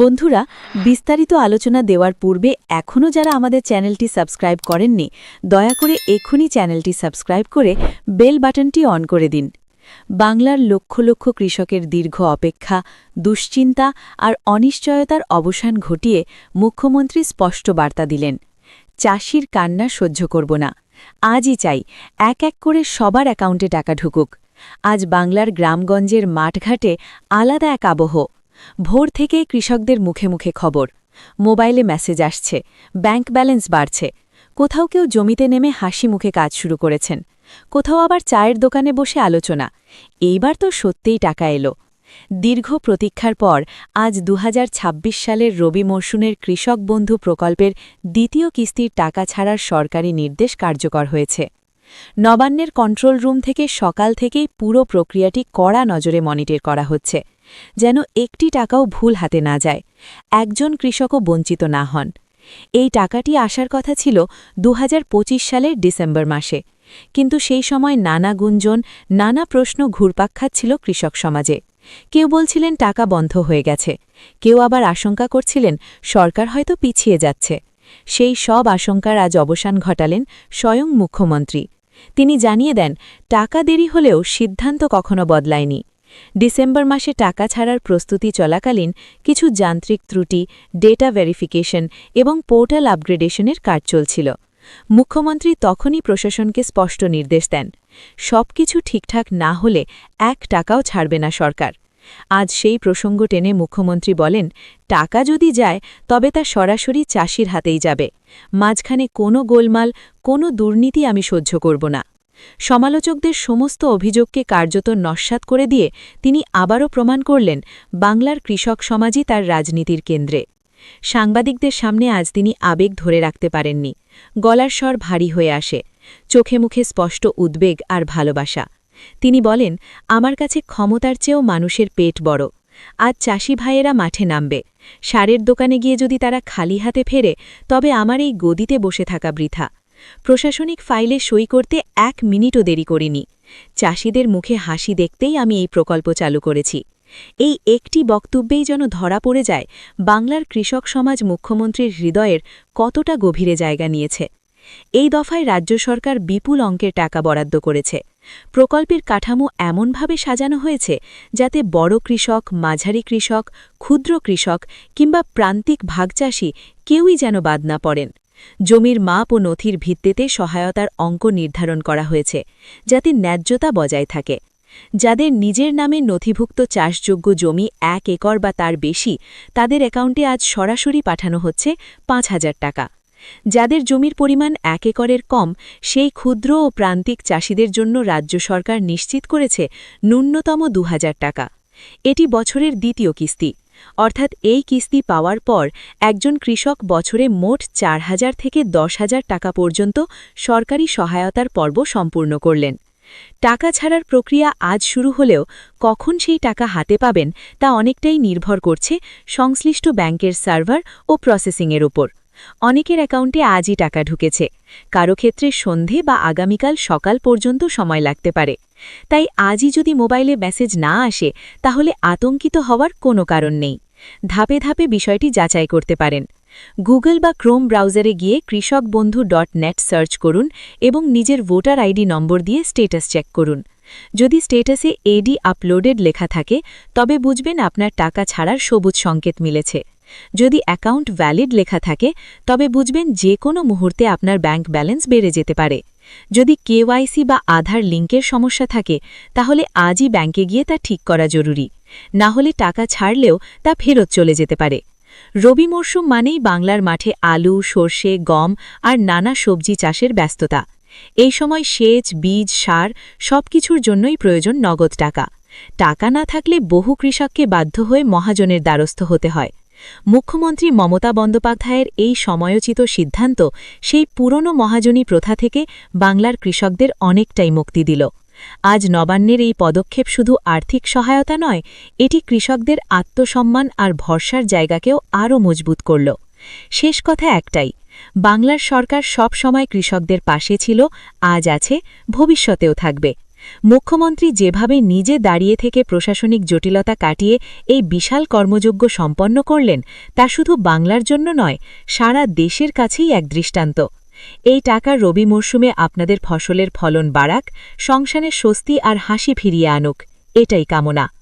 বন্ধুরা, বিস্তারিত আলোচনা দেওয়ার পূর্বে এখনও যারা আমাদের চ্যানেলটি সাবস্ক্রাইব করেননি, দয়া করে এক্ষুনি চ্যানেলটি সাবস্ক্রাইব করে বেল বাটনটি অন করে দিন। বাংলার লক্ষ লক্ষ কৃষকের দীর্ঘ অপেক্ষা, দুশ্চিন্তা আর অনিশ্চয়তার অবসান ঘটিয়ে মুখ্যমন্ত্রী স্পষ্ট বার্তা দিলেন, চাষির কান্না সহ্য করব না। আজই চাই এক এক করে সবার অ্যাকাউন্টে টাকা ঢুকুক। আজ বাংলার গ্রামগঞ্জের মাঠঘাটে আলাদা এক আবহ ভোর থেকেই কৃষকদের মুখে মুখে খবর। মোবাইলে মেসেজ আসছে, ব্যাংক ব্যালেন্স বাড়ছে। কোথাও কেউ জমিতে নেমে হাসি মুখে কাজ শুরু করেছেন। কোথাও আবার চায়ের দোকানে বসে আলোচনা। এইবার তো সত্যিই টাকা এলো। দীর্ঘ প্রতীক্ষার পর আজ দু হাজার ছাব্বিশ সালের রবি মরশুমের কৃষক বন্ধু প্রকল্পের দ্বিতীয় কিস্তির টাকা ছাড়ার সরকারি নির্দেশ কার্যকর হয়েছে। নবান্নের কন্ট্রোল রুম থেকে সকাল থেকেই পুরো প্রক্রিয়াটি কড়া নজরে মনিটর করা হচ্ছে, যেন একটি টাকাও ভুল হাতে না যায়, একজন কৃষকও বঞ্চিত না হন। এই টাকাটি আসার কথা ছিল দু হাজার পঁচিশ সালের ডিসেম্বর মাসে, কিন্তু সেই সময় নানা গুঞ্জন, নানা প্রশ্ন ঘুরপাক খাচ্ছিল কৃষক সমাজে। কেউ বলছিলেন টাকা বন্ধ হয়ে গেছে, কেউ আবার আশঙ্কা করছিলেন সরকার হয়তো পিছিয়ে যাচ্ছে। সেই সব আশঙ্কার আজ অবসান ঘটালেন স্বয়ং মুখ্যমন্ত্রী। তিনি জানিয়ে দেন, টাকা দেরি হলেও সিদ্ধান্ত কখনো বদলায়নি। ডিসেম্বর মাসে টাকা ছাড়ার প্রস্তুতি চলাকালীন কিছু যান্ত্রিক ত্রুটি, ডেটা ভেরিফিকেশন এবং পোর্টাল আপগ্রেডেশনের কাজ চলছিল। মুখ্যমন্ত্রী তখনই প্রশাসনকে স্পষ্ট নির্দেশ দেন সব কিছু ঠিকঠাক না হলে এক টাকাও ছাড়বে না সরকার। আজ সেই প্রসঙ্গ টেনে মুখ্যমন্ত্রী বলেন, টাকা যদি যায়, তবে তা সরাসরি চাষির হাতেই যাবে। মাঝখানে কোনো গোলমাল, কোনো দুর্নীতি আমি সহ্য করব না। সমালোচকদের সমস্ত অভিযোগকে কার্যত নস্বাত করে দিয়ে তিনি আবারও প্রমাণ করলেন, বাংলার কৃষক সমাজই তার রাজনীতির কেন্দ্রে। সাংবাদিকদের সামনে আজ তিনি আবেগ ধরে রাখতে পারেননি। গলার স্বর ভারী হয়ে আসে। চোখে মুখে স্পষ্ট উদ্বেগ আর ভালোবাসা। তিনি বলেন, আমার কাছে ক্ষমতার চেয়েও মানুষের পেট বড়। আজ চাষি ভাইয়েরা মাঠে নামবে। সারের দোকানে গিয়ে যদি তারা খালি হাতে ফেরে, তবে আমার এই গদিতে বসে থাকা বৃথা। প্রশাসনিক ফাইলে সই করতে এক মিনিটও দেরি করিনি। চাষিদের মুখে হাসি দেখতেই আমি এই প্রকল্প চালু করেছি। এই একটি বক্তব্যেই যেন ধরা পড়ে যায়, বাংলার কৃষক সমাজ মুখ্যমন্ত্রীর হৃদয়ের কতটা গভীরে জায়গা নিয়েছে। এই দফায় রাজ্য সরকার বিপুল অঙ্কের টাকা বরাদ্দ করেছে। প্রকল্পের কাঠামো এমনভাবে সাজানো হয়েছে যাতে বড় কৃষক, মাঝারি কৃষক, ক্ষুদ্র কৃষক কিংবা প্রান্তিক ভাগচাষী কেউই যেন বাদ না পড়েন। জমির মাপ ও নথির ভিত্তিতে সহায়তার অঙ্ক নির্ধারণ করা হয়েছে যাতে ন্যায্যতা বজায় থাকে। যাদের নিজের নামে নথিভুক্ত চাষযোগ্য জমি এক একর বা তার বেশি, তাদের অ্যাকাউন্টে আজ সরাসরি পাঠানো হচ্ছে পাঁচ হাজার টাকা। যাদের জমির পরিমাণ এক একরের কম, সেই ক্ষুদ্র ও প্রান্তিক চাষিদের জন্য রাজ্য সরকার নিশ্চিত করেছে ন্যূনতম দু হাজার টাকা। এটি বছরের দ্বিতীয় কিস্তি। অর্থাৎ এই কিস্তি পাওয়ার পর একজন কৃষক বছরে মোট চার হাজার থেকে দশ হাজার টাকা পর্যন্ত সরকারি সহায়তার পর্ব সম্পূর্ণ করলেন। টাকা ছাড়ার প্রক্রিয়া আজ শুরু হলেও কখন সেই টাকা হাতে পাবেন তা অনেকটাই নির্ভর করছে সংশ্লিষ্ট ব্যাংকের সার্ভার ও প্রসেসিংয়ের ওপর অনেকের অ্যাকাউন্টে আজই টাকা ঢুকেছে। কারও ক্ষেত্রে সন্ধে বা আগামীকাল সকাল পর্যন্ত সময় লাগতে পারে। তাই আজই যদি মোবাইলে মেসেজ না আসে, তাহলে আতঙ্কিত হওয়ার কোনো কারণ নেই। ধাপে ধাপে বিষয়টি যাচাই করতে পারেন। গুগল বা ক্রোম ব্রাউজারে গিয়ে কৃষক বন্ধু ডট নেট সার্চ করুন এবং নিজের ভোটার আইডি নম্বর দিয়ে স্টেটাস চেক করুন। যদি স্টেটাসে এডি আপলোডেড লেখা থাকে, তবে বুঝবেন আপনার টাকা ছাড়ার সবুজ সংকেত মিলেছে। যদি অ্যাকাউন্ট ভ্যালিড লেখা থাকে, তবে বুঝবেন যে কোনো মুহূর্তে আপনার ব্যাংক ব্যালেন্স বেড়ে যেতে পারে। যদি কেওয়াইসি বা আধার লিঙ্কের সমস্যা থাকে, তাহলে আজই ব্যাংকে গিয়ে তা ঠিক করা জরুরি। না হলে টাকা ছাড়লেও তা ফেরত চলে যেতে পারে। রবি মরশুম মানেই বাংলার মাঠে আলু, সর্ষে, গম আর নানা সবজি চাষের ব্যস্ততা। এই সময় সেচ, বীজ, সার সবকিছুর জন্যই প্রয়োজন নগদ টাকা। টাকা না থাকলে বহু কৃষককে বাধ্য হয়ে মহাজনের দ্বারস্থ হতে হয়। মুখ্যমন্ত্রী মমতা বন্দ্যোপাধ্যায়ের এই সময়োচিত সিদ্ধান্ত সেই পুরনো মহাজনী প্রথা থেকে বাংলার কৃষকদের অনেকটাই মুক্তি দিল। আজ নবান্নের এই পদক্ষেপ শুধু আর্থিক সহায়তা নয়, এটি কৃষকদের আত্মসম্মান আর ভরসার জায়গাকেও আরও মজবুত করল। শেষ কথা একটাই, বাংলার সরকার সব সময় কৃষকদের পাশে ছিল, আজ আছে, ভবিষ্যতেও থাকবে। মুখ্যমন্ত্রী যেভাবে নিজে দাঁড়িয়ে থেকে প্রশাসনিক জটিলতা কাটিয়ে এই বিশাল কর্মযোগ্য সম্পন্ন করলেন, তা শুধু বাংলার জন্য নয়, সারা দেশের কাছেই এক দৃষ্টান্ত। এই টাকা রবি মরশুমে আপনাদের ফসলের ফলন বাড়াক, সংসারে স্বস্তি আর হাসি ফিরিয়ে আনুক, এটাই কামনা।